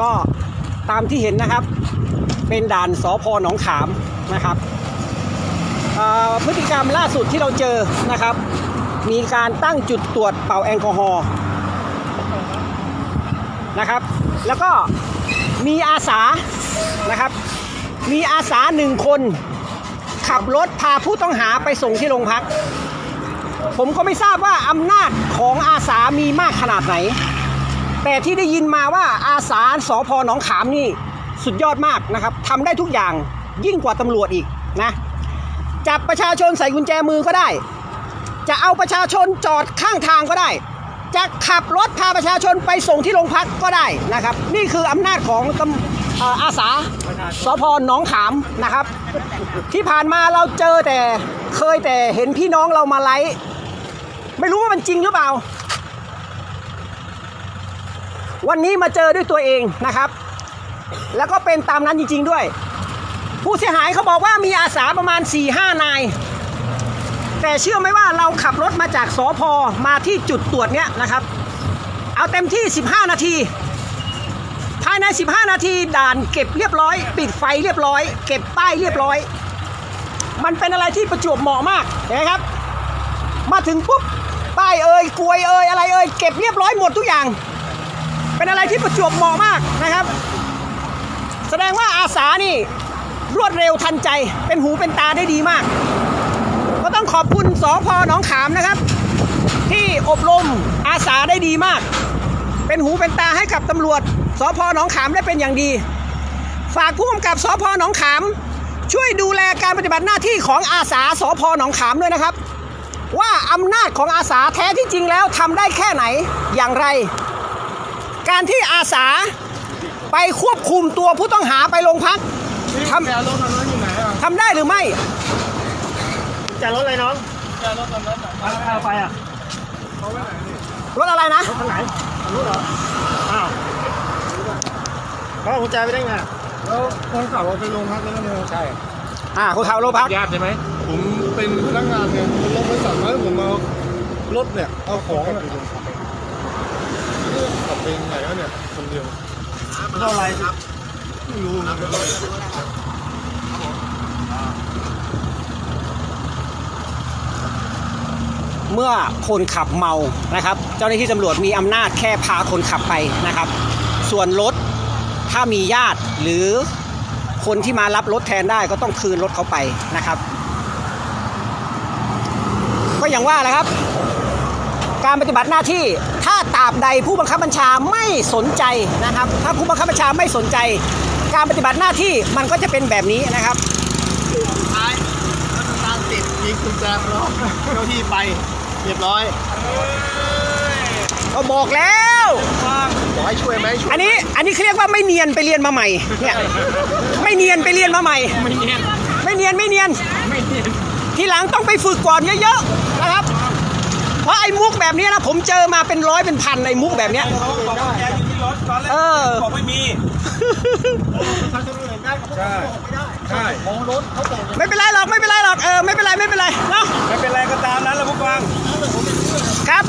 ก็ตามที่เห็นนะครับ เป็นด่านสอพอหนองขามนะครับพฤติกรรมล่าสุดที่เราเจอนะครับ มีการตั้งจุดตรวจเป่าแอลกอฮอล์นะครับ แล้วก็มีอาสานะครับ มีอาสาหนึ่งคน ขับรถพาผู้ต้องหาไปส่งที่โรงพัก ผมก็ไม่ทราบว่าอำนาจของอาสามีมากขนาดไหน แต่ที่ได้ยินมาว่าอาสาสพหนองขามนี่สุดยอดมากนะครับทำได้ทุกอย่างยิ่งกว่าตำรวจอีกนะจับประชาชนใส่กุญแจมือก็ได้ จะเอาประชาชนจอดข้างทางก็ได้ จะขับรถพาประชาชนไปส่งที่โรงพักก็ได้นะครับ นี่คืออำนาจของตำเอ่ออาสาสพหนองขามนะครับ ที่ผ่านมาเราเจอแต่เคยแต่เห็นพี่น้องเรามาไลฟ์ไม่รู้ว่ามันจริงหรือเปล่า วันนี้มาเจอด้วยตัวเองนะครับ แล้วก็เป็นตามนั้นจริง ๆด้วย ผู้เสียหายเขาบอกว่ามีอาสาประมาณ 4-5 นาย แต่เชื่อไหมว่าเราขับรถมาจากสอพอมาที่จุดตรวจเนี้ยนะครับ เอาเต็มที่ 15 นาที ภายใน 15 นาทีด่านเก็บเรียบร้อย ปิดไฟเรียบร้อย เก็บป้ายเรียบร้อย มันเป็นอะไรที่ประจวบเหมาะมากนไหมครับ มาถึงปุ๊บป้ายเอ่ยกลวยเอ่ยอะไรเอ่ยเก็บเรียบร้อยหมดทุกอย่าง เป็นอะไรที่ประจวบเหมาะมากนะครับ แสดงว่าอาสานี่รวดเร็วทันใจ เป็นหูเป็นตาได้ดีมาก ก็ต้องขอบคุณสอพอหนองขามนะครับ ที่อบรมอาสาได้ดีมาก เป็นหูเป็นตาให้กับตำรวจสพหนองขามได้เป็นอย่างดี ฝากผู้กำกับสพหนองขาม ช่วยดูแลการปฏิบัติหน้าที่ของอาสาสพหนองขามด้วยนะครับ ว่าอำนาจของอาสาแท้ที่จริงแล้วทำได้แค่ไหนอย่างไร การที่อาสาไปควบคุมตัวผู้ต้องหาไปโรงพักทแกรถตอนนั้นอยู่ไหนอะำทำได้หรือไม่จะรถอะไรน้องแกรถตอนนั้นเอาไปอะรถอะไรนะรถคันไหนรถเหรออ้าวเขาเอากุญแจไปได้ไงแล้วคนขับเอาไปโรงพักแล้วเนี่ยใช่อ่าคุณขับโรงพักญาติใช่ไหมผมเป็นพนักงานไงผมลงไปสั่งมาให้ผมเอารถเนี่ยเอาของเนี่ย ขับไปยังไงวะเนี่ยคนเดียวเท่าไรครับไม่รู้นะเมื่อคนขับเมานะครับ เจ้าหน้าที่ตำรวจมีอำนาจแค่พาคนขับไปนะครับ ส่วนรถถ้ามีญาติหรือคนที่มารับรถแทนได้ก็ต้องคืนรถเขาไปนะครับ ก็อย่างว่าแหละครับ การปฏิบัติหน้าที่ ราบใดผู้บังคับบัญชาไม่สนใจนะครับ ถ้าผู้บังคับบัญชาไม่สนใจ การปฏิบัติหน้าที่มันก็จะเป็นแบบนี้นะครับท้ายรถตามติดยิงกุญแจล็อกเจ้าที่ไปเรียบร้อยก็บอกแล้วบอกให้ช่วยไหมช่วยอันนี้อันนี้เขาเรียกว่าไม่เนียนไปเรียนมาใหม่เนี่ยไม่เนียนไปเรียนมาใหม่ไม่เนียนไม่เนียนไม่เนียนไม่เนียนทีหลังต้องไปฝึกก่อนเยอะๆนะครับ เพราะไอ้มุกแบบนี้นะผมเจอมาเป็นร้อยเป็นพันไอ้มุกแบบเนี้ย เขาบอกว่าแกอยู่ที่รถตอนแรกเออ บอกไม่มีใช่ใช่มองรถเขาบอกไม่เป็นไรหรอกไม่เป็นไรหรอกเออไม่เป็นไรไม่เป็นไรเนาะไม่เป็นไรก็ตามนั้นแหละผู้กองครับ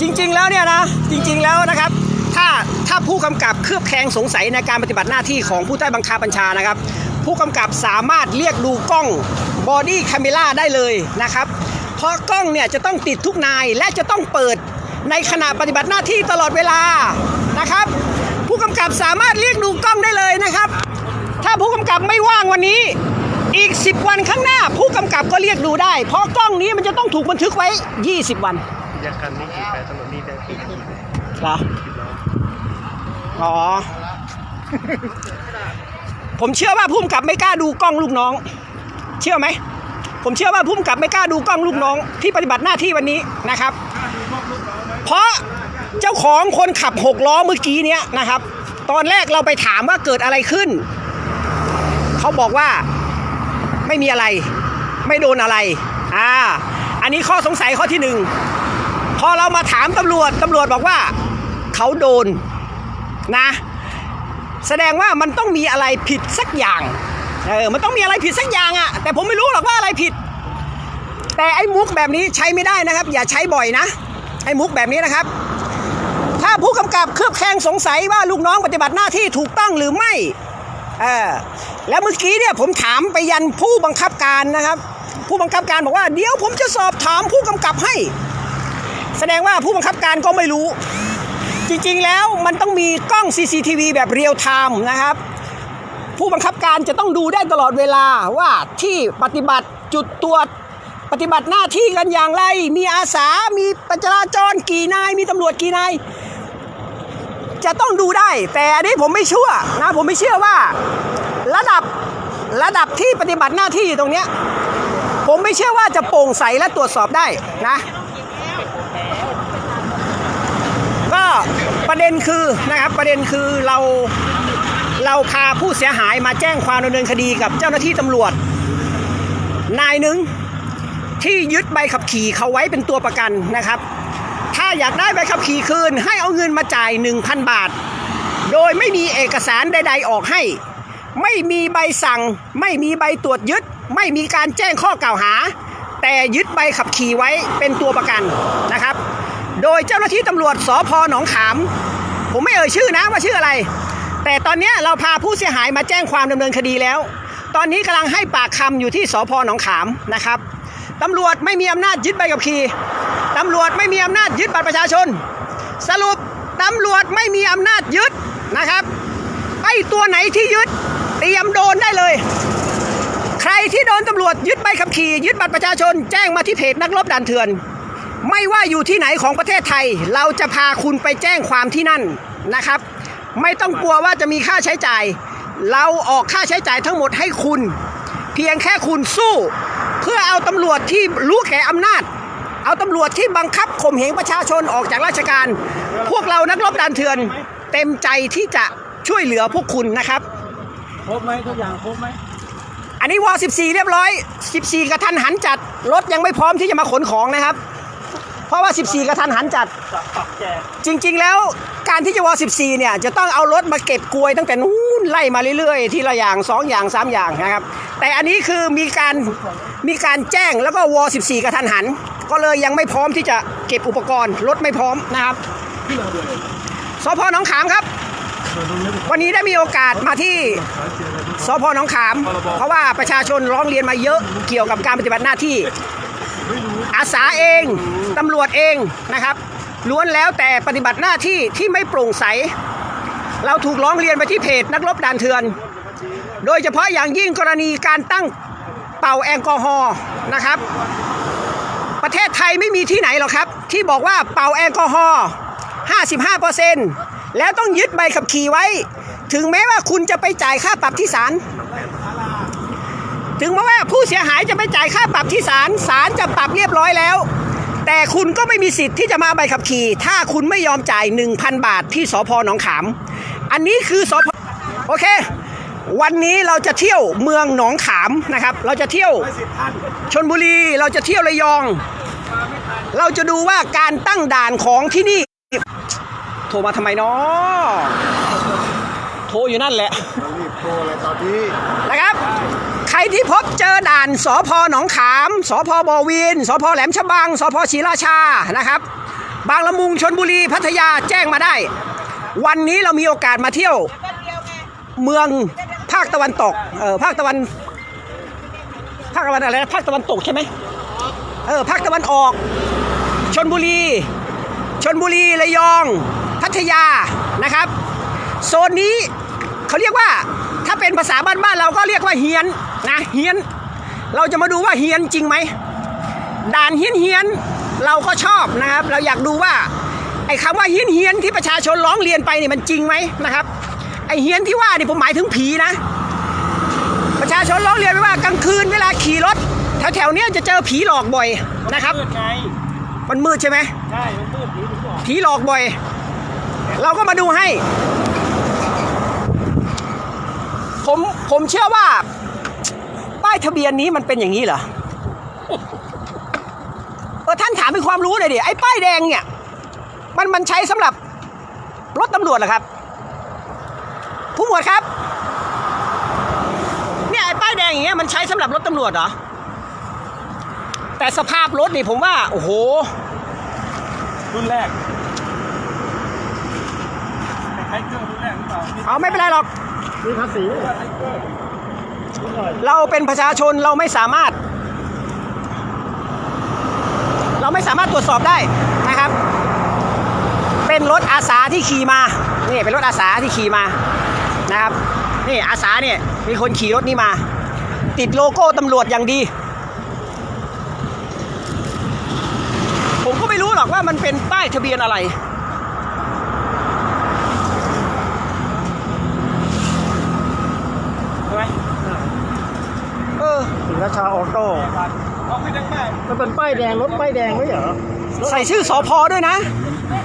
จริงๆแล้วเนี่ยนะจริงๆแล้วนะครับ ถ้าถ้าผู้กำกับเครือบแคลงสงสัยในการปฏิบัติหน้าที่ของผู้ใต้บังคับบัญชานะครับ ผู้กำกับสามารถเรียกดูกล้องบอดี้คาเมล่าได้เลยนะครับ เพราะกล้องเนี่ยจะต้องติดทุกนายและจะต้องเปิดในขณะปฏิบัติหน้าที่ตลอดเวลานะครับ ผู้กำกับสามารถเรียกดูกล้องได้เลยนะครับ ถ้าผู้กำกับไม่ว่างวันนี้อีก 10 วันข้างหน้า ผู้กำกับก็เรียกดูได้ เพราะกล้องนี้มันจะต้องถูกบันทึกไว้ 20 วันยากันนี่กี่แปดตำรวจนี่ได้กี่กี่เหรออ๋อ ผมเชื่อว่าพุ่มกับไม่กล้าดูกล้องลูกน้อง เชื่อไหม ผมเชื่อว่าพุ่มกับไม่กล้าดูกล้องลูกน้องที่ปฏิบัติหน้าที่วันนี้นะครับ เพราะเจ้าของคนขับหกล้อเมื่อกี้เนี้ยนะครับ ตอนแรกเราไปถามว่าเกิดอะไรขึ้น เขาบอกว่าไม่มีอะไร ไม่โดนอะไรอ่าอันนี้ข้อสงสัยข้อที่หนึ่งพอเรามาถามตำรวจตำรวจบอกว่า เขาโดนนะ แสดงว่ามันต้องมีอะไรผิดสักอย่าง เออมันต้องมีอะไรผิดสักอย่างอะแต่ผมไม่รู้หรอกว่าอะไรผิด แต่ไอ้มุกแบบนี้ใช้ไม่ได้นะครับ อย่าใช้บ่อยนะไอ้มุกแบบนี้นะครับถ้าถ้าผู้กำกับเครือบแคลงสงสัยว่าลูกน้องปฏิบัติหน้าที่ถูกต้องหรือไม่เออแล้วเมื่อกี้เนี่ยผมถามไปยันผู้บังคับการนะครับ ผู้บังคับการบอกว่า เดี๋ยวผมจะสอบถามผู้กำกับให้ แสดงว่าผู้บังคับการก็ไม่รู้ จริงๆแล้วมันต้องมีกล้อง CCTV แบบเรียลไทม์นะครับ ผู้บังคับการจะต้องดูได้ตลอดเวลาว่าที่ปฏิบัติจุดตรวจปฏิบัติหน้าที่กันอย่างไร มีอาสา มีปจราจรกี่นาย มีตำรวจกี่นาย จะต้องดูได้ แต่อันนี้ผมไม่เชื่อนะ ผมไม่เชื่อว่า ระดับระดับที่ปฏิบัติหน้าที่อยู่ตรงเนี้ย ผมไม่เชื่อว่าจะโปร่งใสและตรวจสอบได้นะ ก็ประเด็นคือนะครับประเด็นคือเรา เราพาผู้เสียหายมาแจ้งความดำเนินคดีกับเจ้าหน้าที่ตำรวจ นายหนึ่งที่ยึดใบขับขี่เขาไว้เป็นตัวประกันนะครับ ถ้าอยากได้ใบขับขี่คืน ให้เอาเงินมาจ่าย 1,000 บาท โดยไม่มีเอกสารใด ๆ ออกให้ ไม่มีใบสั่ง ไม่มีใบตรวจยึด ไม่มีการแจ้งข้อกล่าวหา แต่ยึดใบขับขี่ไว้เป็นตัวประกันนะครับ โดยเจ้าหน้าที่ตำรวจสพหนองขาม ผมไม่เอ่ยชื่อนะว่าชื่ออะไร แต่ตอนนี้เราพาผู้เสียหายมาแจ้งความดำเนินคดีแล้ว ตอนนี้กำลังให้ปากคำอยู่ที่สพหนองขามนะครับตำรวจไม่มีอำนาจยึดใบขับขี่ตำรวจไม่มีอำนาจยึดบัตรประชาชน สรุปตำรวจไม่มีอำนาจยึดนะครับไอตัวไหนที่ยึดเตรียมโดนได้เลย ใครที่โดนตำรวจยึดใบขับขี่ยึดบัตรประชาชน แจ้งมาที่เพจนักรบด่านเถื่อน ไม่ว่าอยู่ที่ไหนของประเทศไทย เราจะพาคุณไปแจ้งความที่นั่นนะครับ ไม่ต้องกลัวว่าจะมีค่าใช้จ่าย เราออกค่าใช้จ่ายทั้งหมดให้คุณ เพียงแค่คุณสู้ เพื่อเอาตำรวจที่รู้แก่อำนาจ เอาตำรวจที่บังคับข่มเหงประชาชนออกจากราชการ พวกเรานักรบด่านเถื่อน เต็มใจที่จะช่วยเหลือพวกคุณนะครับ ครบไหมทุกอย่างครบไหมอันนี้วอ14 เรียบร้อย 14 กระทันหันจัด รถยังไม่พร้อมที่จะมาขนของนะครับ เพราะว่า 14 กระทันหันจัดสับปักแจกจริง ๆ แล้วการที่จะวอ14 เนี่ย จะต้องเอารถมาเก็บกลวยตั้งแต่นู้นไล่มาเรื่อยๆ ทีละอย่าง 2 อย่าง 3 อย่างนะครับ แต่อันนี้คือมีการมีการแจ้งแล้วก็วอ14 กระทันหัน ก็เลยยังไม่พร้อมที่จะเก็บอุปกรณ์รถไม่พร้อมนะครับสพหนองขามครับ วันนี้ได้มีโอกาสมาที่สพหนองขาม เพราะว่าประชาชนร้องเรียนมาเยอะเกี่ยวกับการปฏิบัติหน้าที่ อาสาเองตำรวจเองนะครับ ล้วนแล้วแต่ปฏิบัติหน้าที่ที่ไม่โปร่งใส เราถูกร้องเรียนไปที่เพจนักรบด่านเถื่อน โดยเฉพาะอย่างยิ่งกรณีการตั้งเป่าแอลกอฮอล์นะครับ ประเทศไทยไม่มีที่ไหนหรอกครับ ที่บอกว่าเป่าแอลกอฮอล์55%แล้วต้องยึดใบขับขี่ไว้ ถึงแม้ว่าคุณจะไปจ่ายค่าปรับที่ศาล ถึงแม้ว่าผู้เสียหายจะไปจ่ายค่าปรับที่ศาลศาลจะปรับเรียบร้อยแล้ว แต่คุณก็ไม่มีสิทธิ์ที่จะมาเอาใบขับขี่ ถ้าคุณไม่ยอมจ่าย 1,000 บาทที่สพหนองขาม อันนี้คือสพโอเค วันนี้เราจะเที่ยวเมืองหนองขามนะครับ เราจะเที่ยวชนบุรีเราจะเที่ยวระยอง เราจะดูว่าการตั้งด่านของที่นี่ โทรมาทำไมเนาะโทรอยู่นั่นแหละ รีบโทรเลยตอนนี้นะครับ ใครที่พบเจอด่านสพหนองขามสพบวินสพแหลมฉบังสพศรีราชานะครับ บางละมุงชนบุรีพัทยาแจ้งมาได้ วันนี้เรามีโอกาสมาเที่ยว เมืองภาคตะวันตกเออภาคตะวัน ภาคตะวันอะไรนะภาคตะวันตกใช่ไหมเออภาคตะวันออก ชนบุรี ชนบุรีระยอง พัทยานะครับ โซนนี้เขาเรียกว่าถ้าเป็นภาษาบ้านๆเราก็เรียกว่าเฮียน นะเฮียน เราจะมาดูว่าเฮียนจริงไหมด่านเฮียนเฮียนเราก็ชอบนะครับ เราอยากดูว่าไอ้คำว่าเฮียนเฮียนที่ประชาชนร้องเรียนไปเนี่ยมันจริงไหมนะครับ ไอ้เฮียนที่ว่านี่ผมหมายถึงผีนะ ประชาชนร้องเรียนไปว่ากลางคืนเวลาขี่รถแถวๆเนี้ยจะเจอผีหลอกบ่อยนะครับมืดไงมันมืดใช่ไหมใช่มันมืดผีถึงบอกผีหลอกบ่อย เราก็มาดูให้ ผมผมเชื่อว่า ป้ายทะเบียนนี้มันเป็นอย่างนี้เหรอเออท่านถามเป็นความรู้หน่อยดิไอ้ป้ายแดงเนี่ย มันมันใช้สำหรับรถตำรวจเหรอครับ ผู้หมวดครับ เนี่ยไอ้ป้ายแดงอย่างเงี้ยมันใช้สำหรับรถตำรวจเหรอแต่สภาพรถนี่ผมว่า โอ้โห รุ่นแรกเอาไม่เป็นไรหรอกมีภาษี เราเป็นประชาชนเราไม่สามารถ เราไม่สามารถตรวจสอบได้นะครับ เป็นรถอาสาที่ขี่มานี่เป็นรถอาสาที่ขี่มานะครับนี่อาสาเนี่ยมีคนขี่รถนี้มา ติดโลโก้ตำรวจอย่างดี ผมก็ไม่รู้หรอกว่ามันเป็นป้ายทะเบียนอะไร ใช่ไหม เออ ศ รีราชาออโต้เอาไม่ได้แม่มันเป็นป้ายแดงรถป้ายแดงไม่เหรอใส่ชื่อสอพอด้วยนะ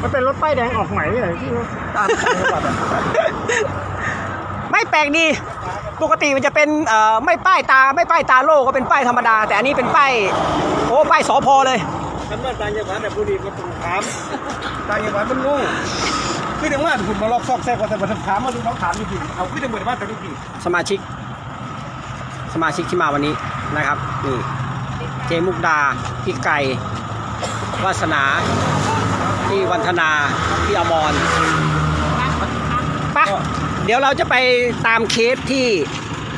มันเป็นรถป้ายแดงออกใหม่ไม่เหรอที่ว่าตามต่างจังหวัดอะไม่แปลกดี ปกติมันจะเป็นเอ่อไม่ป้ายตาไม่ป้ายตาโล่ก็เป็นป้ายธรรมดา แต่อันนี้เป็นป้ายโอ้ป้ายสอพอเลยฉันว่าต่างจังหวัดแต่บุรีก็ต้องถามต่างจังหวัดมันงูคือถึงว่าคุณมาลอกซอกแซกว่าแต่มาถามมาดูเขาถามจริงๆเอาคือจะเหมือนว่าแต่จริงสมาชิก สมาชิกที่มาวันนี้นะครับนี่เจมุกดาพี่ไก่วาสนาพี่วันธนาพี่อมรปะเดี๋ยวเราจะไปตามเคสที่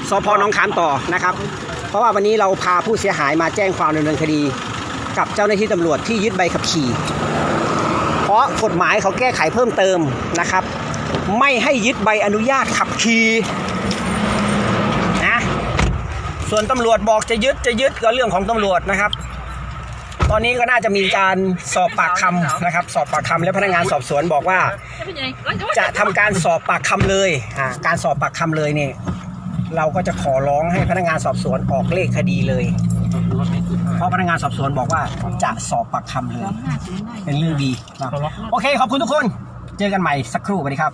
สพหนองขามต่อนะครับ เพราะว่าวันนี้เราพาผู้เสียหายมาแจ้งความดำเนินคดี กับเจ้าหน้าที่ตำรวจที่ยึดใบขับขี่ เพราะกฎหมายเขาแก้ไขเพิ่มเติมนะครับ ไม่ให้ยึดใบอนุญาตขับขี่ ส่วนตำรวจบอกจะยึดจะยึดก็เรื่องของตำรวจนะครับ ตอนนี้ก็น่าจะมีการสอบปากคำนะครับ สอบปากคำและพนักงานสอบสวนบอกว่า จะทำการสอบปากคำเลยอ่าการสอบปากคำเลยเนี่ยเราก็จะขอร้องให้พนักงานสอบสวนออกเลขคดีเลย เพราะพนักงานสอบสวนบอกว่าจะสอบปากคำเลย เป็นเรื่องดีนะโอเคขอบคุณทุกคน เจอกันใหม่สักครู่สวัสดีครับ